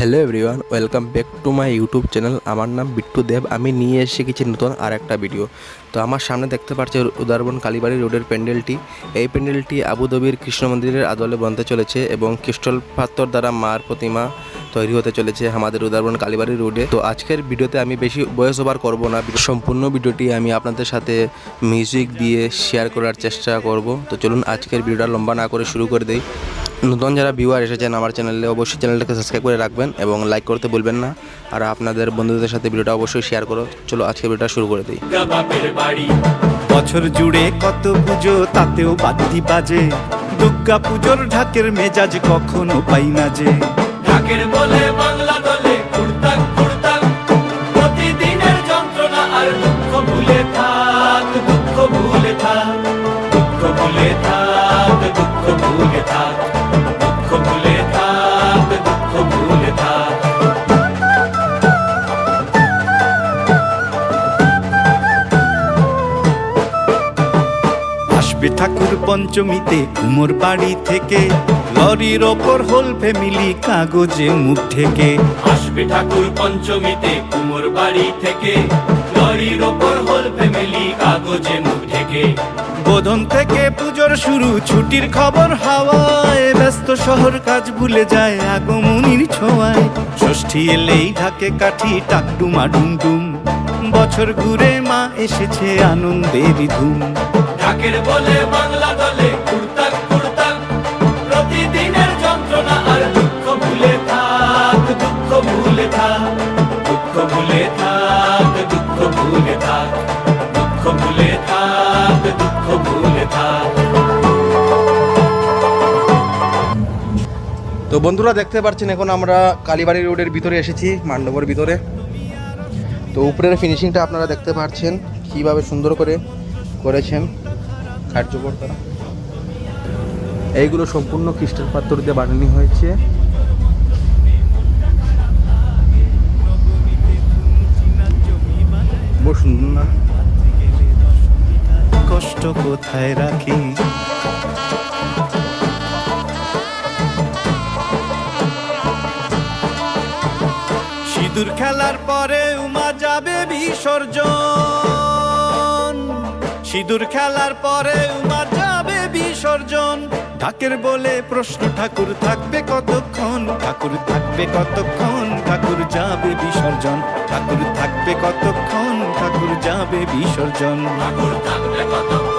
Hello everyone, welcome back to my YouTube channel. আমার নাম বিট্টু দেব, আমি নিয়ে এসে গেছি নতুন আর একটা ভিডিও। তো আমার সামনে দেখতে পাচ্ছি উদারবন কালীবাড়ি রোডের প্যান্ডেলটি। এই প্যান্ডেলটি আবুধাবির কৃষ্ণ মন্দিরের আদলে বনতে চলেছে এবং ক্রিস্টাল পাথর দ্বারা মার প্রতিমা তৈরি হতে চলেছে আমাদের উদারবন কালীবাড়ি রোডে। তো আজকের ভিডিওতে আমি বেশি বয়স ওভার করব না সম্পূর্ণ ভিডিওটি আমি আপনাদের সাথে মিউজিক দিয়ে শেয়ার করার চেষ্টা করব। তো চলুন আজকের ভিডিওটা লম্বা না করে শুরু করে দিই। নতুন যারা ভিউয়ার এসেছেন আমার চ্যানেলে অবশ্যই চ্যানেলটাকে সাবস্ক্রাইব করে রাখবেন এবং লাইক করতে বলবেন না। আর আপনাদের বন্ধুদের সাথে ভিডিওটা অবশ্যই শেয়ার করো। চলো আজকে ভিডিওটা শুরু করে দিই। বছর জুড়ে কত পুজো তাতেও বাদ্যি বাজে। দুর্গা পুজোর ঢাকের মেজাজ কখনো পাই না যে। ঢাকের বলে বাংলা দলে কুড়তাক কুড়তাক প্রতিদিনের যন্ত্রণা আর দুঃখ ভুলে থাক দুঃখ ভুলে থাক দুঃখ ভুলে থাক দুঃখ আসবে ঠাকুর পঞ্চমীতে কুমোর বাড়ি থেকে। লরির ওপর হোল ফ্যামিলি কাগজে মুখ থেকে আসবে ঠাকুর পঞ্চমীতে কুমোর বাড়ি থেকে। লরির ওপর হল ফ্যামিলি কাগজে মুখ ঢেকে। বোধন থেকে পুজোর শুরু ছুটির খবর হাওয়ায়। ব্যস্ত শহর কাজ ভুলে যায় আগমনির ছোঁয়ায়। ষষ্ঠী এলেই ঢাকে কাঠি টাকডুমা ডুমডুম। বছর ঘুরে মা এসেছে আনন্দের ধুম। ঢাকের বলে বাংলা দলে কুড়তাক কুড়তাক প্রতিদিনের যন্ত্রণা আর দুঃখ ভুলে থাক দুঃখ ভুলে থাক দুঃখ ভুলে থাক দুঃখ ভুলে থাক দুঃখ ভুলে থাক দুঃখ ভুলে থাক। তো বন্ধুরা দেখতে পাচ্ছেন এখন আমরা কালীবাড়ি রোডের ভিতরে এসেছি মান্ডবর ভিতরে। তো উপরের ফিনিশিংটা আপনারা দেখতে পাচ্ছেন কীভাবে সুন্দর করে করেছেন কার্যকর্তারা এইগুলো সম্পূর্ণ খ্রিস্টাল পাথর দিয়ে বানানো হয়েছে। বহু সুন্দর না। কষ্ট কোথায় রাখি? সিঁদুর খেলার পরে উমা যাবে বিসর্জন। সিঁদুর খেলার পরে উমা যাবে বিসর্জন। ঢাকের বলে, প্রশ্ন, ঠাকুর থাকবে কতক্ষণ? ঠাকুর থাকবে কতক্ষণ? ঠাকুর যাবে বিসর্জন। ঠাকুর থাকবে কতক্ষণ? ঠাকুর যাবে বিসর্জন। ঠাকুর থাকবে কতক্ষণ?